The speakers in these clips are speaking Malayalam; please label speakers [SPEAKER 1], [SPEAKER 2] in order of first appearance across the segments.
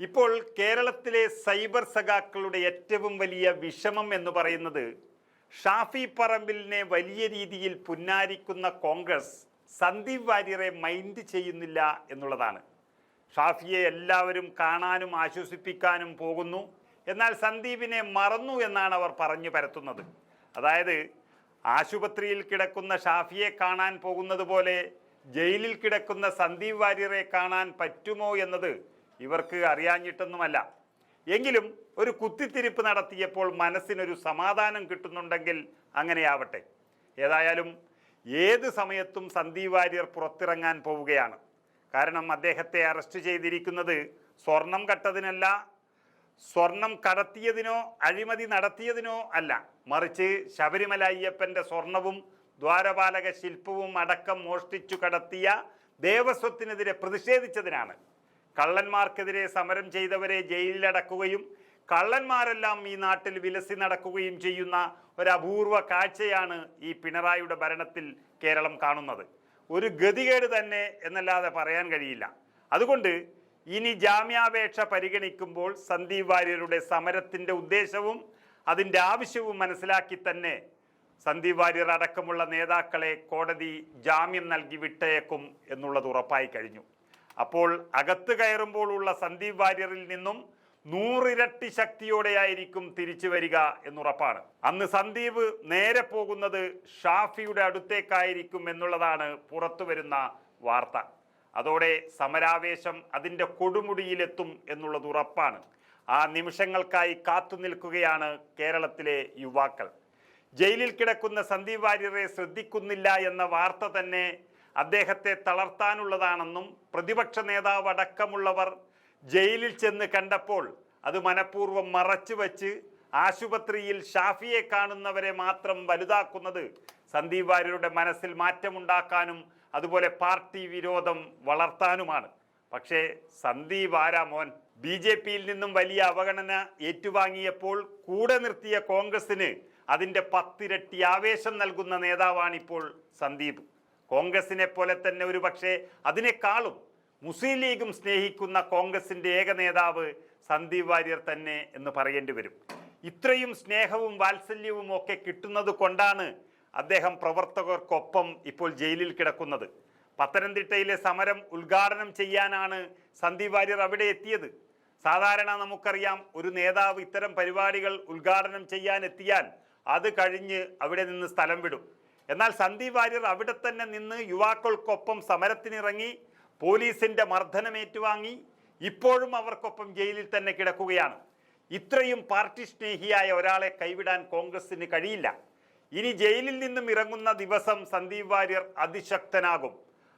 [SPEAKER 1] ഇപ്പോൾ കേരളത്തിലെ സൈബർ സഖാക്കളുടെ ഏറ്റവും വലിയ വിഷമം എന്ന് പറയുന്നത് ഷാഫി പറമ്പിലിനെ വലിയ രീതിയിൽ പുന്നാരിക്കുന്ന കോൺഗ്രസ് സന്ദീപ് വാര്യരെ മൈൻഡ് ചെയ്യുന്നില്ല എന്നുള്ളതാണ്. ഷാഫിയെ എല്ലാവരും കാണാനും ആശ്വസിപ്പിക്കാനും പോകുന്നു. എന്നാൽ സന്ദീപിനെ മറന്നു എന്നാണ് അവർ പറഞ്ഞു പരത്തുന്നത്. അതായത് ആശുപത്രിയിൽ കിടക്കുന്ന ഷാഫിയെ കാണാൻ പോകുന്നത് പോലെ ജയിലിൽ കിടക്കുന്ന സന്ദീപ് വാര്യരെ കാണാൻ പറ്റുമോ എന്നത് ഇവർക്ക് അറിയാഞ്ഞിട്ടൊന്നുമല്ല. എങ്കിലും ഒരു കുത്തിത്തിരിപ്പ് നടത്തിയപ്പോൾ മനസ്സിനൊരു സമാധാനം കിട്ടുന്നുണ്ടെങ്കിൽ അങ്ങനെയാവട്ടെ. ഏതായാലും ഏത് സമയത്തും സന്ദീപ് വാര്യർ പുറത്തിറങ്ങാൻ പോവുകയാണ്. കാരണം അദ്ദേഹത്തെ അറസ്റ്റ് ചെയ്തിരിക്കുന്നത് സ്വർണം കട്ടതിനല്ല സ്വർണം കടത്തിയതിനോ അഴിമതി നടത്തിയതിനോ അല്ല. മറിച്ച് ശബരിമല അയ്യപ്പന്റെ സ്വർണവും ദ്വാരപാലക ശില്പവും അടക്കം മോഷ്ടിച്ചു കടത്തിയ ദേവസ്വത്തിനെതിരെ പ്രതിഷേധിച്ചതിനാണ്. കള്ളന്മാർക്കെതിരെ സമരം ചെയ്തവരെ ജയിലിലടക്കുകയും കള്ളന്മാരെല്ലാം ഈ നാട്ടിൽ വിലസി നടക്കുകയും ചെയ്യുന്ന ഒരു അപൂർവ കാഴ്ചയാണ് ഈ പിണറായിയുടെ ഭരണത്തിൽ കേരളം കാണുന്നത്. ഒരു ഗതികേട് തന്നെ എന്നല്ലാതെ പറയാൻ കഴിയില്ല. അതുകൊണ്ട് ഇനി ജാമ്യാപേക്ഷ പരിഗണിക്കുമ്പോൾ സന്ദീപ് വാര്യരുടെ സമരത്തിന്റെ ഉദ്ദേശവും അതിന്റെ ആവശ്യവും മനസ്സിലാക്കി തന്നെ സന്ദീപ് വാര്യർ അടക്കമുള്ള നേതാക്കളെ കോടതി ജാമ്യം നൽകി വിട്ടേക്കും എന്നുള്ളത് ഉറപ്പായി കഴിഞ്ഞു. അപ്പോൾ അകത്ത് കയറുമ്പോഴുള്ള സന്ദീപ് വാര്യറിൽ നിന്നും നൂറിരട്ടി ശക്തിയോടെയായിരിക്കും തിരിച്ചു വരിക എന്നുറപ്പാണ്. അന്ന് സന്ദീപ് നേരെ പോകുന്നത് ഷാഫിയുടെ അടുത്തേക്കായിരിക്കും എന്നുള്ളതാണ് പുറത്തു വരുന്ന വാർത്ത. അതോടെ സമരാവേശം അതിന്റെ കൊടുമുടിയിലെത്തും എന്നുള്ളത് ഉറപ്പാണ്. ആ നിമിഷങ്ങൾക്കായി കാത്തു നിൽക്കുകയാണ് കേരളത്തിലെ യുവാക്കൾ. ജയിലിൽ കിടക്കുന്ന സന്ദീപ് വാര്യരെ ശ്രദ്ധിക്കുന്നില്ല എന്ന വാർത്ത തന്നെ അദ്ദേഹത്തെ തളർത്താനുള്ളതാണെന്നും പ്രതിപക്ഷ നേതാവ് അടക്കമുള്ളവർ ജയിലിൽ ചെന്ന് കണ്ടപ്പോൾ അത് മനഃപൂർവം മറച്ചു വച്ച് ആശുപത്രിയിൽ ഷാഫിയെ കാണുന്നവരെ മാത്രം വലുതാക്കുന്നത് സന്ദീപ് വാര്യരുടെ മനസ്സിൽ മാറ്റമുണ്ടാക്കാനും അതുപോലെ പാർട്ടി വിരോധം വളർത്താനുമാണ്. പക്ഷേ സന്ദീപ് ആരാമോൻ ബി ജെ പിയിൽ നിന്നും വലിയ അവഗണന ഏറ്റുവാങ്ങിയപ്പോൾ കൂടെ നിർത്തിയ കോൺഗ്രസിന് അതിന്റെ പത്തിരട്ടി ആവേശം നൽകുന്ന നേതാവാണിപ്പോൾ സന്ദീപ്. കോൺഗ്രസിനെ പോലെ തന്നെ ഒരു പക്ഷേ അതിനേക്കാളും മുസ്ലിം ലീഗും സ്നേഹിക്കുന്ന കോൺഗ്രസിന്റെ ഏക നേതാവ് സന്ദീപ് വാര്യർ തന്നെ എന്ന് പറയേണ്ടി വരും. ഇത്രയും സ്നേഹവും വാത്സല്യവും ഒക്കെ കിട്ടുന്നത് കൊണ്ടാണ് അദ്ദേഹം പ്രവർത്തകർക്കൊപ്പം ഇപ്പോൾ ജയിലിൽ കിടക്കുന്നത്. പത്തനംതിട്ടയിലെ സമരം ഉദ്ഘാടനം ചെയ്യാനാണ് സന്ദീപ് വാര്യർ അവിടെ എത്തിയത്. സാധാരണ നമുക്കറിയാം ഒരു നേതാവ് ഇത്തരം പരിപാടികൾ ഉദ്ഘാടനം ചെയ്യാൻ എത്തിയാൽ അത് കഴിഞ്ഞ് അവിടെ നിന്ന് സ്ഥലം വിടും. എന്നാൽ സന്ദീപ് വാര്യർ അവിടെ തന്നെ നിന്ന് യുവാക്കൾക്കൊപ്പം സമരത്തിനിറങ്ങി പോലീസിന്റെ മർദ്ദനം ഏറ്റുവാങ്ങി ഇപ്പോഴും അവർക്കൊപ്പം ജയിലിൽ തന്നെ കിടക്കുകയാണ്. ഇത്രയും പാർട്ടി സ്നേഹിയായ ഒരാളെ കൈവിടാൻ കോൺഗ്രസിന് കഴിയില്ല. ഇനി ജയിലിൽ നിന്നും ഇറങ്ങുന്ന ദിവസം സന്ദീപ് വാര്യർ അതിശക്തനാകും.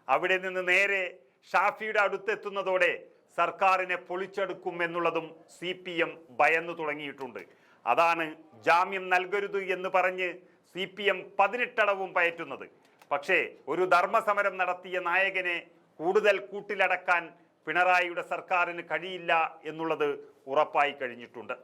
[SPEAKER 1] അവിടെ നിന്ന് നേരെ ഷാഫിയുടെ അടുത്തെത്തുന്നതോടെ സർക്കാരിനെ പൊളിച്ചെടുക്കും എന്നുള്ളതും സി പി എം ഭയന്നു തുടങ്ങിയിട്ടുണ്ട്. അതാണ് ജാമ്യം നൽകരുത് എന്ന് പറഞ്ഞ് സി പി എം പതിനെട്ടടവും പയറ്റുന്നത്. പക്ഷേ ഒരു ധർമ്മസമരം നടത്തിയ നായകനെ കൂടുതൽ കൂട്ടിലടക്കാൻ പിണറായിയുടെ സർക്കാരിന് കഴിയില്ല എന്നുള്ളത് ഉറപ്പായി കഴിഞ്ഞിട്ടുണ്ട്.